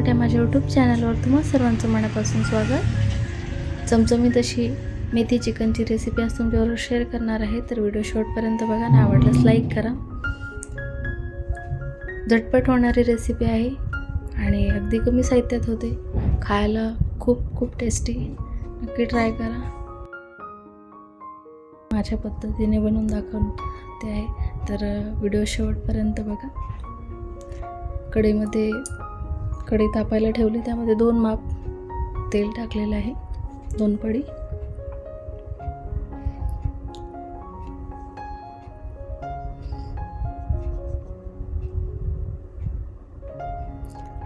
Expert माझ्या YouTube चॅनलवर तुम्हा सर्वांचं मनापासून स्वागत. चमचमीत अशी मेथी चिकनची रेसिपी आज तुमच्याबरोबर शेअर करणार आहे. तर व्हिडिओ शेवटपर्यंत बघा आणि आवडल्यास लाईक करा. झटपट होणारी रेसिपी आहे आणि अगदी कमी साहित्यात होते. खायला खूप खूप टेस्टी नक्की ट्राय करा. माझ्या पद्धतीने बनवून दाखवून ते आहे. तर व्हिडिओ शेवटपर्यंत बघा. कढईमध्ये कढई तापायला ठेवली त्यामध्ये दोन माप तेल टाकलेलं आहे दोन पडी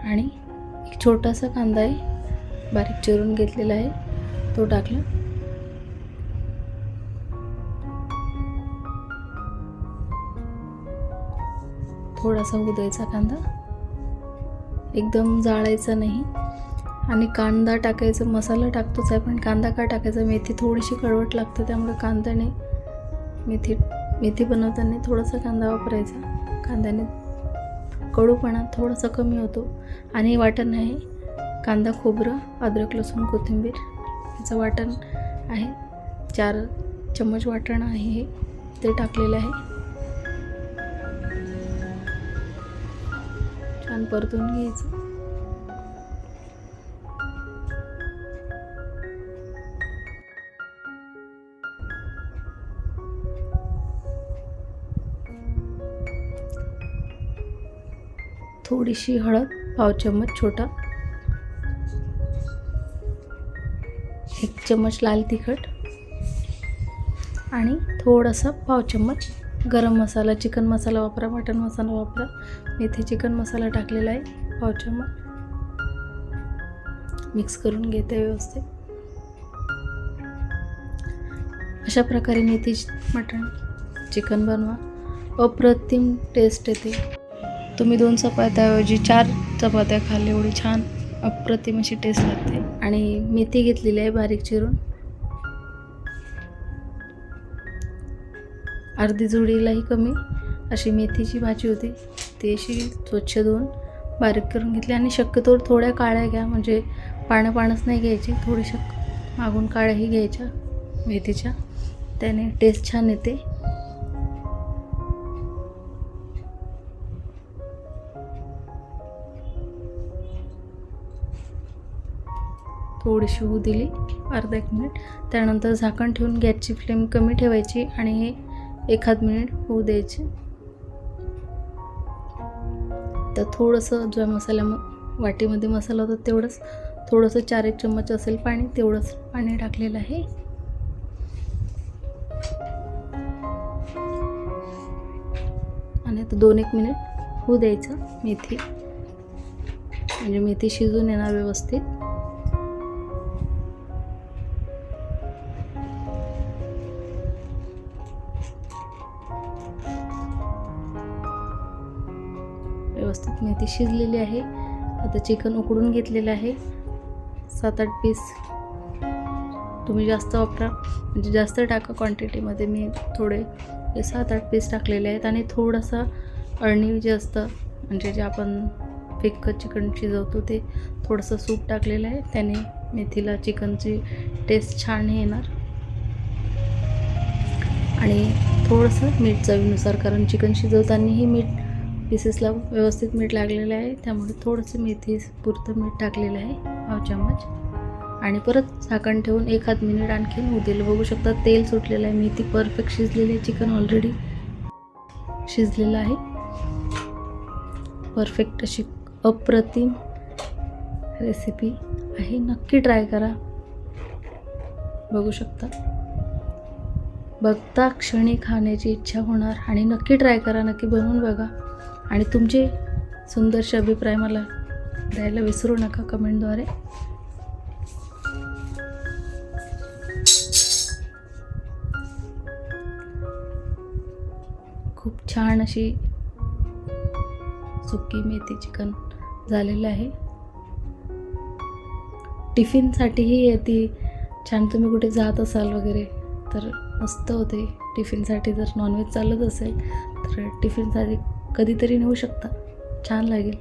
आणि एक छोटासा कांदा आहे बारीक चिरून घेतलेला आहे तो टाकला. थोडासा होऊ कांदा. एकदम जाळायचा नाही. आणि कांदा टाकायचा मसाला टाकतोच आहे पण कांदा का टाकायचा? मेथी थोडीशी कळवट लागते त्यामुळे कांद्याने मेथी मेथी बनवताना थोडासा कांदा वापरायचा. कांद्याने कडूपणा थोडासा कमी होतो. आणि वाटण आहे कांदा खोबरं अद्रक लसूण कोथिंबीर याचं वाटण आहे. चार चम्मच वाटण आहे हे. ते टाकलेलं आहे. छान परतून घ्यायचं. थोडीशी हळद पाव चम्मच छोटा. एक चम्मच लाल तिखट. आणि थोडासा पाव चम्मच गरम मसाला चिकन मसाला वापरा मटन मसाला वापरा. मेथी चिकन मसाला टाकलेला आहे पाव चम्मच मिक्स करून घेते व्यवस्थित. अशा प्रकारे मेथी मटण चिकन बनवा. अप्रतिम टेस्ट येते. तुम्ही दोन चपात्याऐवजी चार चपात्या खाल्ल्या एवढी छान अप्रतिम अशी टेस्ट लागते. आणि मेथी घेतलेली आहे बारीक चिरून. अर्धी जुडीलाही कमी. अशी मेथीची भाजी होती. ती अशी स्वच्छ धुवून बारीक करून घेतली आणि शक्यतो थोड्या काळ्या घ्या. म्हणजे पानं पानच नाही घ्यायची. थोडीशा मागून काळ्याही घ्यायच्या मेथीच्या. त्याने टेस्ट छान येते. थोडीशी होऊ दिली. अर्धा एक मिनिट. त्यानंतर झाकण ठेवून गॅसची फ्लेम कमी ठेवायची आणि हे एखाद मिनिट होऊ द्यायचे. तर थोडंसं ज्या मसाल्या वाटीमध्ये मसाला होता तेवढंच थोडंसं चार एक चम्मच असेल पाणी तेवढंच पाणी टाकलेलं आहे. आणि आता दोन एक मिनिट होऊ द्यायचं मेथी. म्हणजे मेथी शिजून येणार व्यवस्थित. व्यवस्थित मेथी शिजलेली आहे. आता चिकन उकडून घेतलेलं आहे. सात आठ पीस तुम्ही जास्त वापरा. म्हणजे जास्त टाका क्वांटिटीमध्ये मी थोडे सात आठ पीस टाकलेले आहेत आणि थोडासा अळणी जे असतं म्हणजे जे आपण फिक्क चिकन शिजवतो ते थोडंसं सूप टाकलेलं आहे. त्याने मेथीला चिकनची टेस्ट छान येणार. आणि थोडंसं मीठ चवीनुसार कारण चिकन शिजवतानाही मीठ पीसेसला व्यवस्थित मीठ लागलेलं आहे. त्यामुळे थोडंसं मेथी पुरतं मीठ टाकलेलं आहे पाव चम्मच. आणि परत झाकण ठेवून एखाद मिनिट आणखीन होऊ बघू शकता. तेल सुटलेलं आहे. मेथी परफेक्ट शिजलेली आहे. चिकन ऑलरेडी शिजलेलं आहे. परफेक्ट अशी अप्रतिम रेसिपी आहे. नक्की ट्राय करा. बघू शकता. बघता क्षणी खाण्याची इच्छा होणार. आणि नक्की ट्राय करा. नक्की बनवून बघा. आणि तुमचे सुंदरसे अभिप्राय मला द्यायला विसरू नका कमेंटद्वारे. खूप छान अशी सुकी मेथी चिकन झालेलं आहे. टिफिनसाठीही ती छान तुम्ही कुठे जात असाल वगैरे तर मस्त होते. टिफिनसाठी जर नॉनव्हेज चालत असेल तर टिफिनसाठी कधीतरी नेऊ शकता. छान लागेल.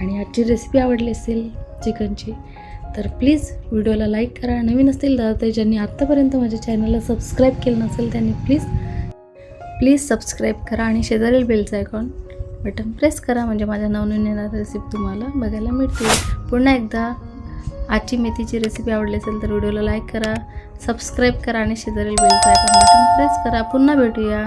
आणि आजची रेसिपी आवडली असेल चिकनची तर प्लीज व्हिडिओला लाईक करा. नवीन असतील दादा ते ज्यांनी आत्तापर्यंत माझ्या चॅनलला सबस्क्राईब केलं नसेल त्यांनी प्लीज प्लीज सबस्क्राईब करा आणि शेजारील बेलचं आयकॉन बटन प्रेस करा. म्हणजे माझ्या नवनवीन येणाऱ्या रेसिपी तुम्हाला बघायला मिळतील. पुन्हा एकदा आजची मेथीची रेसिपी आवडली असेल तर व्हिडिओला लाईक करा सबस्क्राईब करा आणि शेजारील बेलचं आयकॉन बटन प्रेस करा. पुन्हा भेटूया.